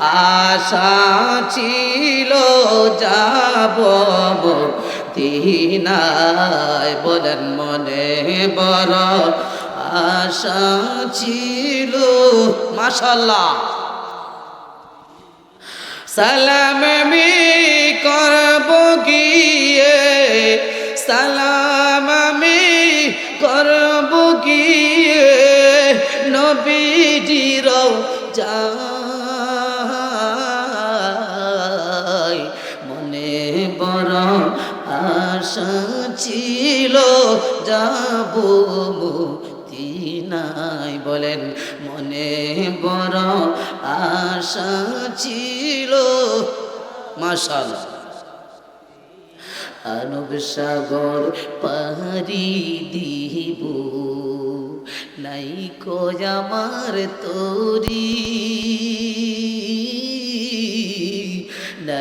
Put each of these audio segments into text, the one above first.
আশা ছিল যাব তিনায় বলেন মনে বড় আশা ছিল। মাশাল্লাহ সালাম আমি করব গিয়ে। সালাম ছিল, যাব নাই বলেন, মনে বড় আশা ছিল। মাসাল আনব সাগর পারি দিব। নাই কো আমার তোরি।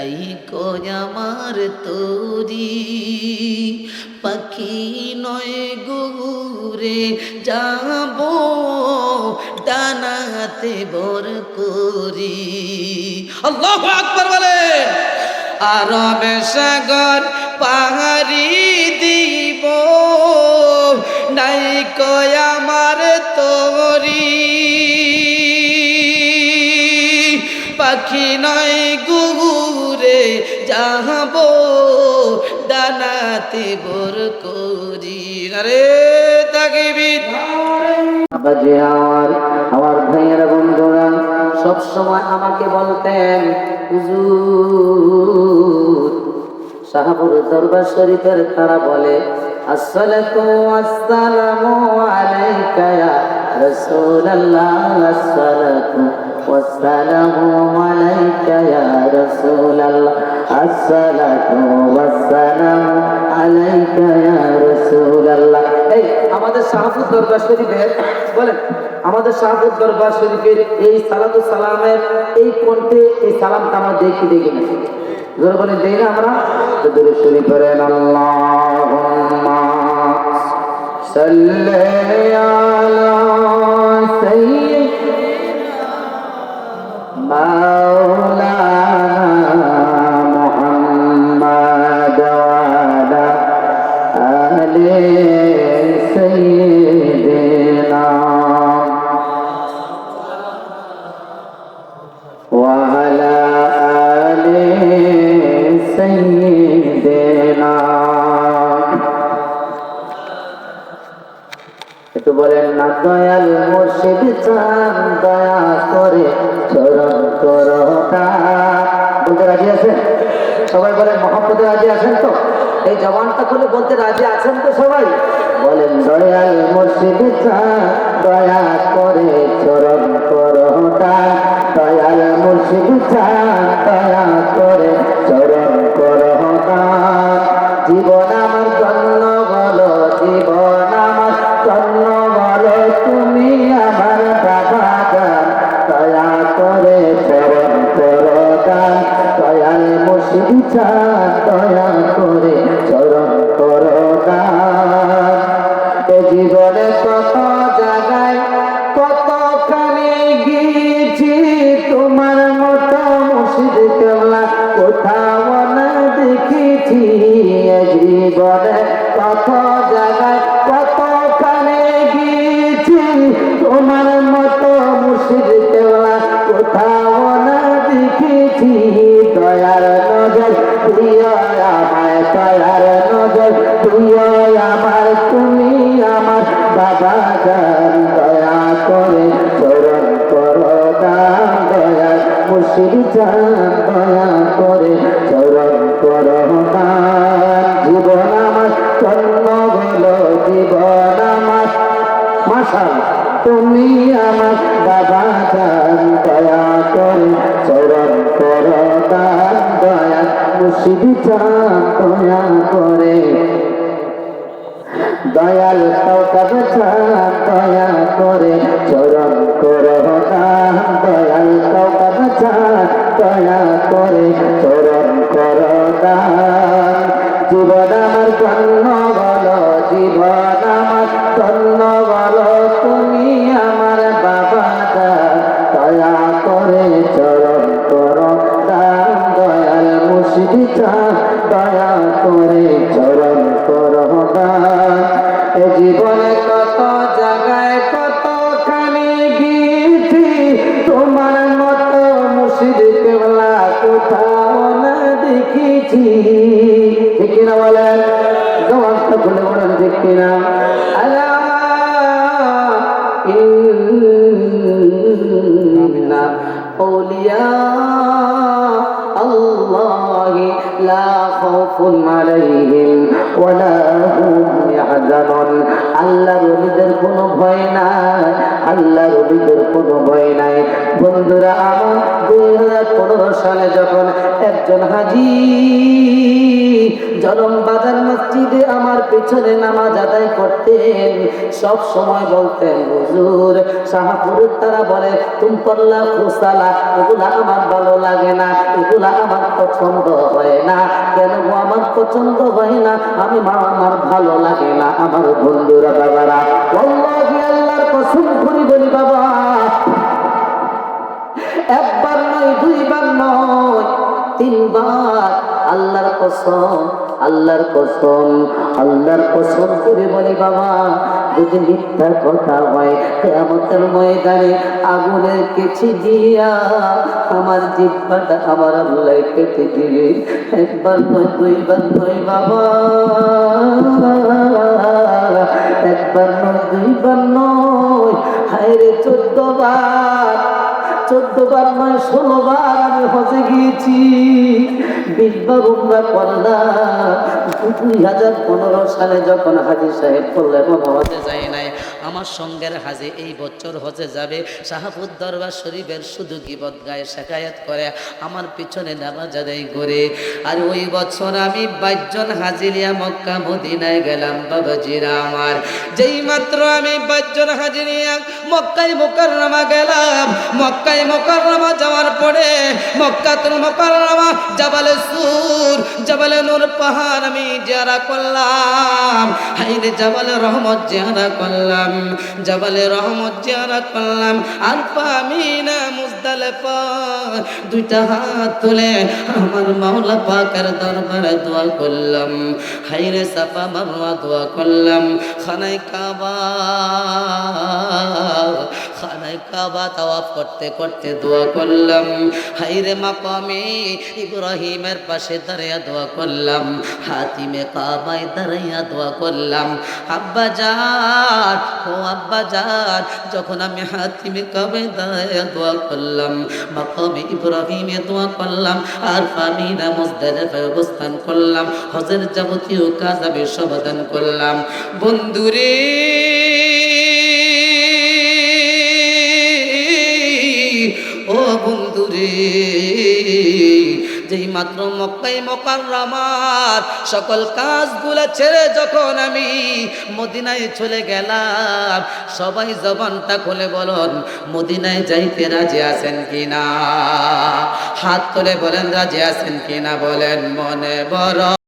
নাই কো আমার তোরি? পাখি নয় গুরে, যাব ডানাতে বর করি। আল্লাহ আকবর বলে আরব সাগর পাহাড়ি দিব। নাই কয় আমার তোরি? পাখি নয় যাহব ডানাতে বর করি। আরে তাকিবির। আব্বাজি আমার আমার ভাইয়েরা বন্ধুরা সব সময় আমাকে বলতেন, হুজুর সাহাবুর দরবার শরীফের তারা বলে, আসসালাতু ওয়াসসালামু আলাইকা ইয়া রাসূলুল্লাহ, আসসালাতু ওয়াসসালামু আলাইকা ইয়া রাসূলুল্লাহ আসসালাতু ওয়াসসালামু আলাইকা ইয়া রাসূলুল্লাহ এই আমাদের শাহপুর দরবার শরীফের, বলেন, আমাদের শাহপুর দরবার শরীফের এই সালাতু সালামের এই কণ্ঠে এই সালামটা আমরা দেখি দেখি না। জোর বলে দেই না আমরা। তো দূরে করেন আল্লাহুম্মা সাল্লি মুর্শিদ চান দয়া করে চরণ করতা বলতে রাজি আছেন? সবাই বলে মহাপদে রাজি আছেন তো? এই জবানটা খুলে বলতে রাজি আছেন তো সবাই? বলেন, দয়াল মুর্শিদ, দয়া করে চরণ চান দয়া করে চরণ করো গান এ জীবনে কত জায়গায় কতখানি গিয়েছি, তোমার মতো মুর্শিদ কেবলা কোথাও না দেখেছি। এ জীবনে কত জায়গায় কতখানি গিয়েছি, তোমার মতো মুর্শিদ কেবলা কোথাও না দেখেছি। দয়ার প্রিয় আমায় দয়ার নজর প্রিয় আমার তুমি আমার বাবা গান দয়া করে চরণ করো দয়া মুর্শিদ চান দয়া করে দয়াল কাউকাব চান দয়া করে, চরণ করো দয়াল কাউকাব চান দয়া করো জীবনে কত জায়গায় কতখানি গিয়েছি তোমার মতো মুর্শিদ কেবলা কোথাও না দেখেছি ঠিক কিনা বলেন জবানটা খুলে বলেন ঠিক কিনা আল্লাহ إن أولياء الله لا خوف عليهم ولا هم يحزنون আল্লাহ রবিদের কোনো ভয় নাই, আল্লাহ রবিদের কোনো ভয় নাই। বন্ধুরা, আমার দুই হাজার পনেরো সালে যখন একজন হাজি জনম বাজার মসজিদে আমার পেছনে নামাজ আদায় করতেন, সব সময় বলতেন, হুজুর শাহপুরের তারা বলে, তুম করলা খুসালা এগুলা আমার ভালো লাগে না, এগুলা আমার পছন্দ হয় না। কেন আমার পছন্দ হয় না? আমি মা, আমার ভালো লাগে না, আমার বন্ধুরা, বাবারা অল্লাহি আল্লাহর কসম করি বলি, বাবা। একবার নয়, দুইবার নয়, তিনবার আল্লাহর কসম। আল্লাহর কসম আল্লাহর কসম করে বলি, বাবা, যদি মিথ্যা কথা হয় কেমতের ময়দানে আগুনের কেছি দিয়া আমার জিব্বাটা আমার আল্লাহ কেটে দিবে। একবার নয়, দুইবার নয়, বাবা। একবার নয়, দুইবার নয় হায় রে চোদ্দ বার। চোদ্দ বার নয় ষোলো বার আমি হজে গিয়েছি। বিশবার উমরা দুই হাজার পনেরো সালে যখন হাজির সাহেব করলেন হজে যাই নাই। আমার সঙ্গের হাজে এই বছর হজে যাবে। শাহাবুদ দরবার শরীফের শুধু গিবত গায়ে শেখায়াত করে, আমার পিছনে নামাজ আদায় করে। আর ওই বছর আমি বাইশজন হাজিরিয়া মক্কা, মদিনায় গেলাম। বাবাজিরা আমার, যেই মাত্র আমি বাইশজন হাজিরিয়া মক্কায় মোকাররমা গেলাম। মক্কায় মোকাররমা যাওয়ার পরে মক্কা মক্কাতুল মোকাররমা, জাবালে সুর, জাবালে নূর পাহাড় আমি জিয়ারা করলাম। হাইরে জাবালে রহমত জিয়ারা করলাম। জাবালে রহমত জিয়ারত করলাম। আর পামিনা মুজদালিফা, দুইটা হাত তুলে আমার মাওলা পাকার দরবারে দোয়া করলাম। হাইরে সাফা মারওয়া দোয়া করলাম। খানায় কাবা খানায় কাবা তাওয়াফ করতে করতে দোয়া করলাম। হাইরে মাকামে ইব্রাহিমের পাশে দাঁড়িয়ে দোয়া করলাম। হাতিমে কাবায় দাঁড়াইয়া দোয়া করলাম। আব্বা যান, ও আব্বা যান, যখন আমি হাতিমে কাবে দাঁড়াইয়া দোয়া করলাম, মাকামে ইব্রাহিমে দোয়া করলাম, আর ফামিনা মুজদালিফায় অবস্থান করলাম, হজের যাবতীয় কাজ আমি সমাধান করলাম। বন্ধুরে ও বন্ধুরে, যেই মাত্র মক্কাই মকার সকল কাজগুলো ছেড়ে যখন আমি মদিনায় চলে গেলাম, সবাই জবানটা খুলে বলুন, মদিনায় যাইতে রাজি আছেন কিনা? হাত তুলে বলেন, রাজি আছেন কিনা বলেন, মনে বড়